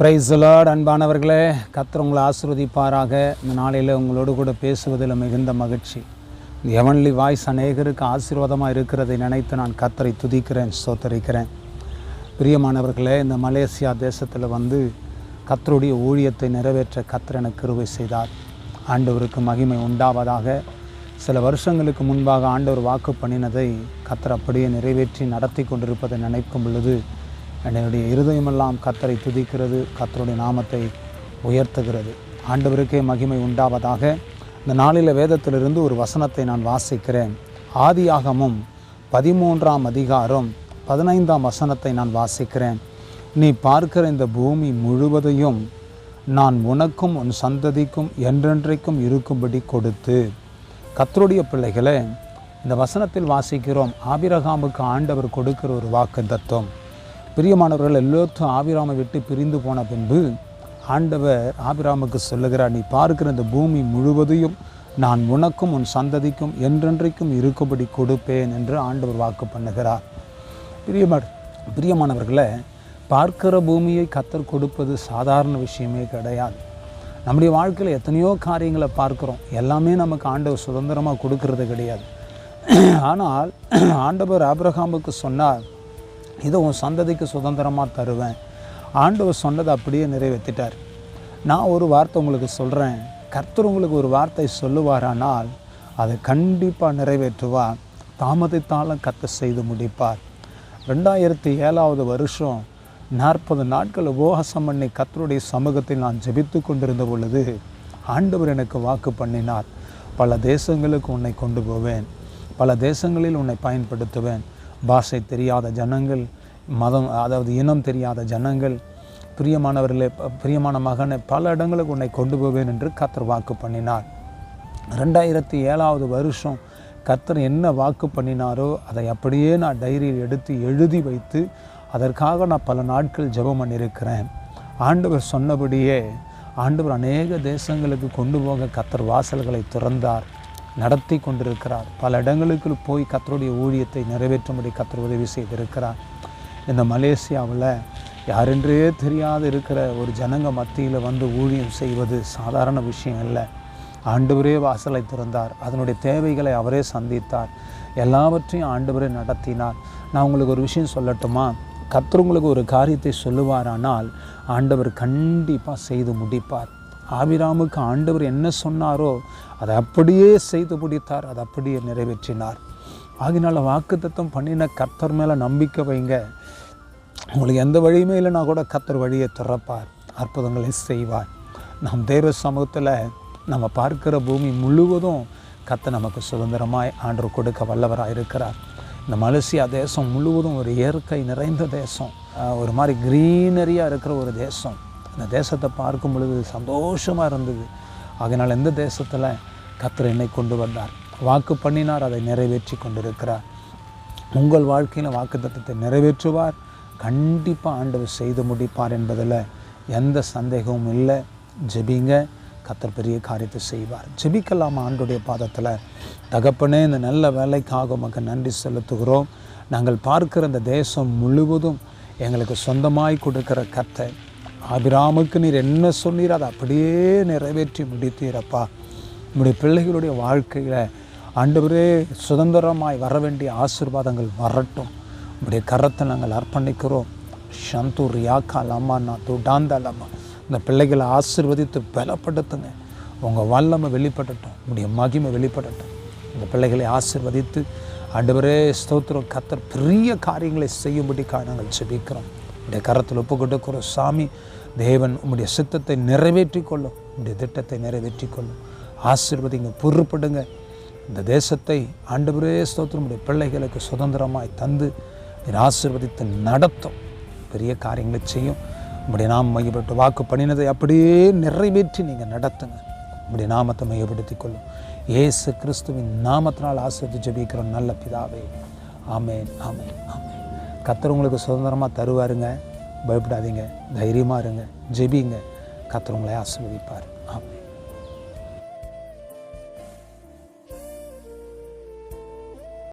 பிரைஸ்லாட் அன்பானவர்களே. கத்தர் உங்களை ஆசிர்வதிப்பாராக. இந்த நாளையில் உங்களோடு கூட பேசுவதில் மிகுந்த மகிழ்ச்சி. எவன்லி வாய்ஸ் அநேகருக்கு ஆசீர்வாதமாக இருக்கிறதை நினைத்து நான் கத்தரை துதிக்கிறேன் சோத்தரிக்கிறேன் பிரியமானவர்களே இந்த மலேசியா தேசத்தில் வந்து கத்தருடைய ஊழியத்தை நிறைவேற்ற கத்தர் எனக்கு கிருபை செய்தார். ஆண்டவருக்கு மகிமை உண்டாவதாக. சில வருஷங்களுக்கு முன்பாக ஆண்டவர் வாக்கு பண்ணினதை கத்தர் அப்படியே நிறைவேற்றி நடத்தி கொண்டிருப்பதை நினைக்கும் பொழுது என்னுடைய இருதயமெல்லாம் கத்தரை துதிக்கிறது கத்தருடைய நாமத்தை உயர்த்துகிறது. ஆண்டவருக்கே மகிமை உண்டாவதாக. இந்த நாளில் வேதத்திலிருந்து ஒரு வசனத்தை நான் வாசிக்கிறேன். ஆதியாகமும் பதிமூன்றாம் அதிகாரம் பதினைந்தாம் வசனத்தை நான் வாசிக்கிறேன். நீ பார்க்கிற இந்த பூமி முழுவதையும் நான் உனக்கும் உன் சந்ததிக்கும் என்றென்றைக்கும் இருக்கும்படி கொடுத்து. கத்தருடைய பிள்ளைகளை இந்த வசனத்தில் வாசிக்கிறோம். ஆபிரகாமுக்கு ஆண்டவர் கொடுக்கிற ஒரு வாக்கு தத்துவம் பிரியமானவர்கள் எல்லோருக்கும் ஆபிராமை விட்டு பிரிந்து போன பின்பு ஆண்டவர் ஆபிராமுக்கு சொல்லுகிறார் நீ பார்க்கிற இந்த பூமி முழுவதையும் நான் உனக்கும் உன் சந்ததிக்கும் என்றென்றைக்கும் இருக்கும்படி கொடுப்பேன் என்று ஆண்டவர் வாக்கு பண்ணுகிறார். பிரியமான பிரியமானவர்களை பார்க்கிற பூமியை கத்தர் கொடுப்பது சாதாரண விஷயமே கிடையாது. நம்முடைய வாழ்க்கையில் எத்தனையோ காரியங்களை பார்க்குறோம். எல்லாமே நமக்கு ஆண்டவர் சுதந்திரமாக கொடுக்கறது கிடையாது. ஆனால் ஆண்டவர் ஆபிரகாமுக்கு சொன்னார் இதை உன் சந்ததிக்கு சுதந்திரமாக தருவேன். ஆண்டவர் சொன்னதை அப்படியே நிறைவேற்றிட்டார் நான் ஒரு வார்த்தை உங்களுக்கு சொல்கிறேன் கர்த்தர் உங்களுக்கு ஒரு வார்த்தை சொல்லுவாரானால் அதை கண்டிப்பாக நிறைவேற்றுவார். தாமதித்தாலும் கத்த செய்து முடிப்பார். ரெண்டாயிரத்தி ஏழாவது வருஷம் நாற்பது நாட்கள் உபவாசம் பண்ணி கத்தருடைய சமூகத்தில் நான் ஜெபித்து கொண்டிருந்த பொழுது ஆண்டவர் எனக்கு வாக்கு பண்ணினார். பல தேசங்களுக்கு உன்னை கொண்டு போவேன். பல தேசங்களில் உன்னை பயன்படுத்துவேன். பாஷை தெரியாத ஜனங்கள் மதம் அதாவது இனம் தெரியாத ஜனங்கள் பிரியமானவர்களே பிரியமான மகனை பல இடங்களுக்கு உன்னை கொண்டு போவேன் என்று கத்தர் வாக்கு பண்ணினார். ரெண்டாயிரத்தி ஏழாவது வருஷம் கத்தர் என்ன வாக்கு பண்ணினாரோ அதை அப்படியே நான் டைரியில் எடுத்து எழுதி வைத்து அதற்காக நான் பல நாட்கள் ஜெபம் பண்ணியிருக்கிறேன். ஆண்டவர் சொன்னபடியே ஆண்டவர் அநேக தேசங்களுக்கு கொண்டு போக கத்தர் வாசல்களை திறந்தார். நடத்தி கொண்டிருக்கிறார். பல இடங்களுக்கு போய் கத்தருடைய ஊழியத்தை நிறைவேற்றும்படி கத்தர் உதவி செய்திருக்கிறார். இந்த மலேசியாவில் யாரென்றே தெரியாது இருக்கிற ஒரு ஜனங்க மத்தியில் வந்து ஊழியம் செய்வது சாதாரண விஷயம் இல்லை. ஆண்டவரே வாசலை திறந்தார். அதனுடைய தேவைகளை அவரே சந்தித்தார். எல்லாவற்றையும் ஆண்டவரே நடத்தினார். நான் உங்களுக்கு ஒரு விஷயம் சொல்லட்டுமா? கத்தர் உங்களுக்கு ஒரு காரியத்தை சொல்லுவாரானால் ஆண்டவர் கண்டிப்பாக செய்து முடிப்பார். ஆபிராமுக்கு ஆண்டவர் என்ன சொன்னாரோ அதை அப்படியே செய்து முடித்தார் அதை அப்படியே நிறைவேற்றினார். ஆகினால வாக்குத்தத்தம் பண்ணின கர்த்தர் மேலே நம்பிக்கை வைங்க. உங்களுக்கு எந்த வழியுமே இல்லைனா கூட கர்த்தர் வழியை திறப்பார் அற்புதங்களை செய்வார். நம் தேவ சமூகத்தில் நம்ம பார்க்கிற பூமி முழுவதும் கத்த நமக்கு சுதந்திரமாய் ஆண்டு கொடுக்க வல்லவராக இருக்கிறார். இந்த மலேசியா தேசம் முழுவதும் ஒரு இயற்கை நிறைந்த தேசம். ஒரு மாதிரி க்ரீனரியாக இருக்கிற ஒரு தேசம். இந்த தேசத்தை பார்க்கும் பொழுது சந்தோஷமாக இருந்தது. அதனால் எந்த தேசத்தில் கத்தர் என்னை கொண்டு வந்தார். வாக்கு பண்ணினார் அதை நிறைவேற்றி கொண்டிருக்கிறார். உங்கள் வாழ்க்கையில் வாக்குத்தத்தத்தை நிறைவேற்றுவார். கண்டிப்பாக ஆண்டவர் செய்து முடிப்பார் என்பதில் எந்த சந்தேகமும் இல்லை. ஜெபிங்க. கத்தர் பெரிய காரியத்தை செய்வார். ஜெபிக்கலாம் ஆண்டுடைய பாதத்தில். தகப்பனே இந்த நல்ல வேலைக்காக உமக்கு நன்றி செலுத்துகிறோம். நாங்கள் பார்க்கிற இந்த தேசம் முழுவதும் எங்களுக்கு சொந்தமாய் கொடுக்கிற கத்தை ஆபிராமுக்கு நீர் என்ன சொன்னீர்? அதை அப்படியே நிறைவேற்றி முடித்தீரப்பா. நம்முடைய பிள்ளைகளுடைய வாழ்க்கையில் ஆண்டவரே சுதந்திரமாய் வர வேண்டிய ஆசீர்வாதங்கள் வரட்டும். உடைய கரத்தை நாங்கள் அர்ப்பணிக்கிறோம். ஷந்து ரியாக்கா லம்மா நான் துடாந்தா லம்மா இந்த பிள்ளைகளை ஆசீர்வதித்து பலப்படுத்துங்க. உங்கள் வல்லமை வெளிப்படட்டும். உடைய மகிமை வெளிப்படட்டும். இந்த பிள்ளைகளை ஆசிர்வதித்து ஆண்டவரே ஸ்தோத்திரம். கத்தர் பெரிய காரியங்களை செய்யும்படிக்காக நாங்கள் ஜெபிக்கிறோம். உடைய கரத்தில் ஒப்பு கொடுக்கிற சாமி தேவன் உம்முடைய சித்தத்தை நிறைவேற்றி கொள்ளும் உம்முடைய திட்டத்தை நிறைவேற்றி கொள்ளும் ஆசீர்வதிங்க பொறுப்படுங்க. இந்த தேசத்தை ஆண்டவரே ஸ்தோத்திரம் உடைய பிள்ளைகளுக்கு சுதந்திரமாய் தந்து நீர் ஆசீர்வதித்து நடத்தும். பெரிய காரியங்களை செய்யும். உங்களுடைய நாம் மையப்பட்டு வாக்கு பண்ணினதை அப்படியே நிறைவேற்றி நீங்கள் நடத்துங்க. உங்களுடைய நாமத்தை மையப்படுத்தி கொள்ளும் ஏசு கிறிஸ்துவின் நாமத்தினால் ஆசிர்வதி ஜபிக்கிற நல்ல பிதாவே. ஆமேன் ஆமேன் ஆமேன். கத்தர் உங்களுக்கு சுதந்திரமாக தருவாருங்க. பயப்படாதீங்க. தைரியமாக இருங்க. ஜெபிங்க. கத்தர் உங்களை ஆசீர்வதிப்பார்.